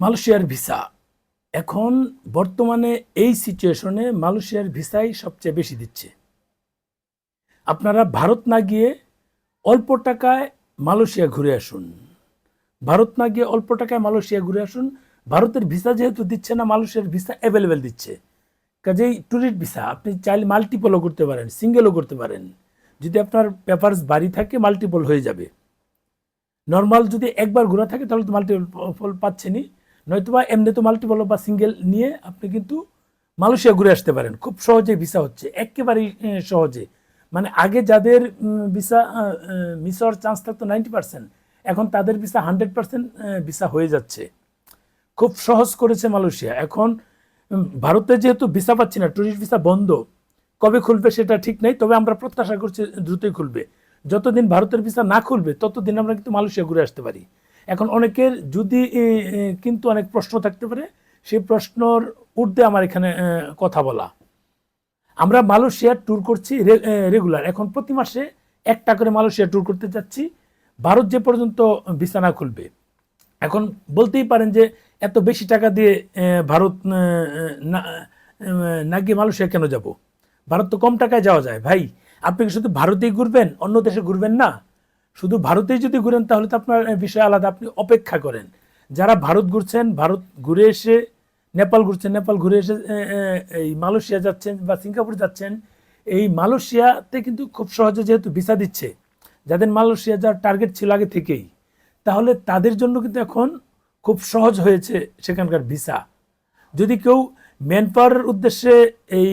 মালয়েশিয়ার ভিসা। এখন বর্তমানে এই সিচুয়েশনে মালয়েশিয়ার ভিসাই সবচেয়ে বেশি দিচ্ছে। আপনারা ভারত না গিয়ে অল্প টাকায় মালয়েশিয়া ঘুরে আসুন। ভারত না গিয়ে অল্প টাকায় মালয়েশিয়া ঘুরে আসুন। ভারতের ভিসা যেহেতু দিচ্ছে না, মালয়েশিয়ার ভিসা অ্যাভেলেবেল দিচ্ছে। কাজেই ট্যুরিস্ট ভিসা, আপনি চাইলে মাল্টিপলও করতে পারেন সিঙ্গেলও করতে পারেন। যদি আপনার পেপারস বাড়ি থাকে মাল্টিপল হয়ে যাবে। নর্মাল যদি একবার ঘোরা থাকে, তাহলে তো মাল্টিপল পাচ্ছেনই। নয়তোবা এমনি তো মাল্টিপল বা সিঙ্গেল নিয়ে আপনি কিন্তু মালয়েশিয়া ঘুরে আসতে পারেন। খুব সহজে ভিসা হচ্ছে। একেবারেই সহজে। মানে আগে যাদের ভিসা মিস হওয়ার চান্স থাকতো নাইনটি পার্সেন্ট এখন তাদের ভিসা হান্ড্রেড পার্সেন্ট ভিসা হয়ে যাচ্ছে। খুব সহজ করেছে মালয়েশিয়া। এখন ভারতে যেহেতু ভিসা পাচ্ছি না ট্যুরিস্ট ভিসা বন্ধ, কবে খুলবে সেটা ঠিক নেই, তবে আমরা প্রত্যাশা করছি দ্রুতই খুলবে। যতদিন ভারতের ভিসা না খুলবে, ততদিন আমরা কিন্তু মালয়েশিয়া ঘুরে আসতে পারি। এখন অনেকের যদি কিন্তু অনেক প্রশ্ন থাকতে পারে, সেই প্রশ্নর ঊর্ধ্বে আমার এখানে কথা বলা। আমরা মালয়েশিয়া ট্যুর করছি রেগুলার এখন প্রতি মাসে একটা করে মালয়েশিয়া ট্যুর করতে যাচ্ছি। ভারত যে পর্যন্ত ভিসা না খুলবে। এখন বলতেই পারেন যে এত বেশি টাকা দিয়ে ভারত না না গিয়ে মালয়েশিয়া কেন যাব? ভারত তো কম টাকায় যাওয়া যায়। ভাই, আপনি কি শুধু ভারতেই ঘুরবেন? অন্য দেশে ঘুরবেন না? শুধু ভারতেই যদি ঘুরেন, তাহলে তো আপনার বিষয় আলাদা। আপনি অপেক্ষা করেন। যারা ভারত ঘুরছেন, ভারত ঘুরে এসে, নেপাল ঘুরছেন, নেপাল ঘুরে এসে এই মালয়েশিয়া যাচ্ছেন বা সিঙ্গাপুর যাচ্ছেন, এই মালয়েশিয়াতে কিন্তু খুব সহজে যেহেতু ভিসা দিচ্ছে, যাদের মালয়েশিয়া যার টার্গেট ছিল আগে থেকেই, তাহলে তাদের জন্য কিন্তু এখন খুব সহজ হয়েছে সেখানকার ভিসা। যদি কেউ ম্যান পাওয়ারের উদ্দেশ্যে এই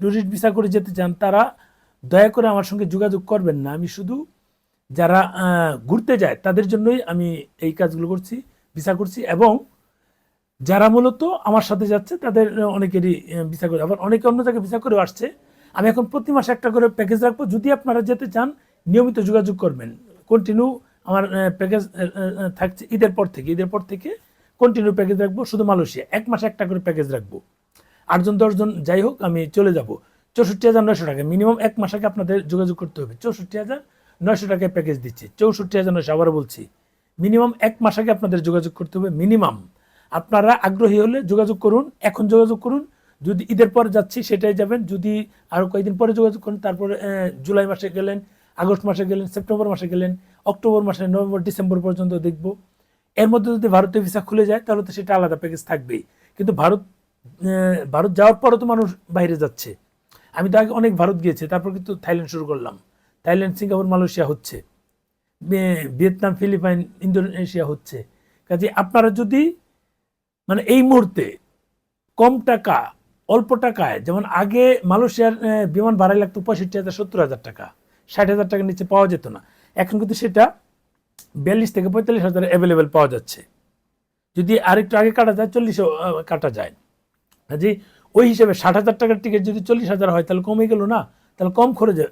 ট্যুরিস্ট ভিসা করে যেতে চান, তারা দয়া করে আমার সঙ্গে যোগাযোগ করবেন না। আমি শুধু যারা ঘুরতে যায়, তাদের জন্যই আমি এই কাজগুলো করছি, ভিসা করছি এবং যারা মূলত আমার সাথে যাচ্ছে, তাদের অনেকেরই ভিসা করে আবার অনেকে অন্য জায়গায় ভিসা করেও আসছে। আমি এখন প্রতি মাসে একটা করে প্যাকেজ রাখব। যদি আপনারা যেতে চান, নিয়মিত যোগাযোগ করবেন। কন্টিনিউ আমার প্যাকেজ থাকছে ঈদের পর থেকে। ঈদের পর থেকে কন্টিনিউ প্যাকেজ রাখব শুধু মালয়েশিয়া। এক মাসে একটা করে প্যাকেজ রাখব। আটজন, দশজন, যাই হোক, আমি চলে যাব। চৌষট্টি হাজার নয়শো টাকা। মিনিমাম এক মাস আগে আপনাদের যোগাযোগ করতে হবে। চৌষট্টি হাজার নয়শো টাকায় প্যাকেজ দিচ্ছি। চৌষট্টি হাজার নয়শো আবার বলছি। মিনিমাম এক মাস আগে আপনাদের যোগাযোগ করতে হবে মিনিমাম আপনারা আগ্রহী হলে যোগাযোগ করুন, এখন যোগাযোগ করুন। যদি ঈদের পরে যাচ্ছি, সেটাই যাবেন। যদি আরও কয়েকদিন পরে যোগাযোগ করুন, তারপরে জুলাই মাসে গেলেন, আগস্ট মাসে গেলেন, সেপ্টেম্বর মাসে গেলেন, অক্টোবর মাসে, নভেম্বর, ডিসেম্বর পর্যন্ত দেখব। এর মধ্যে যদি ভারতীয় ভিসা খুলে যায়, তাহলে তো সেটা আলাদা প্যাকেজ থাকবেই। কিন্তু ভারত ভারত যাওয়ার পরও তো মানুষ বাইরে যাচ্ছে। আমি তো আগে অনেক ভারত গিয়েছি, তারপর কিন্তু থাইল্যান্ড শুরু করলাম। থাইল্যান্ড সিঙ্গাপুর মালয়েশিয়া হচ্ছে। ভিয়েতনাম ফিলিপাইন ইন্দোনেশিয়া হচ্ছে। কাজে আপনারা যদি মানে এই মুহূর্তে কম টাকা অল্প টাকায় যেমন আগে মালয়েশিয়ার বিমান ভাড়াই লাগতো পঁয়ষট্টি হাজার সত্তর হাজার টাকা ষাট হাজার টাকার নিচে পাওয়া যেত না। এখন কিন্তু সেটা বিয়াল্লিশ থেকে পঁয়তাল্লিশ হাজার অ্যাভেলেবেল পাওয়া যাচ্ছে। যদি আরেকটু আগে কাটা যায় চল্লিশও আহ, কাটা যায়। কাজে ওই হিসেবে ষাট হাজার টাকার টিকিট যদি চল্লিশ হাজার হয় তাহলে কমে গেল না? তাহলে কম খরচে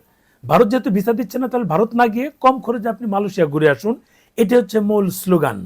ভারত যেহেতু ভিসা দিচ্ছে না, তাহলে ভারত না গিয়ে কম খরচে আপনি মালয়েশিয়া ঘুরে আসুন। এটা হচ্ছে মূল স্লোগান।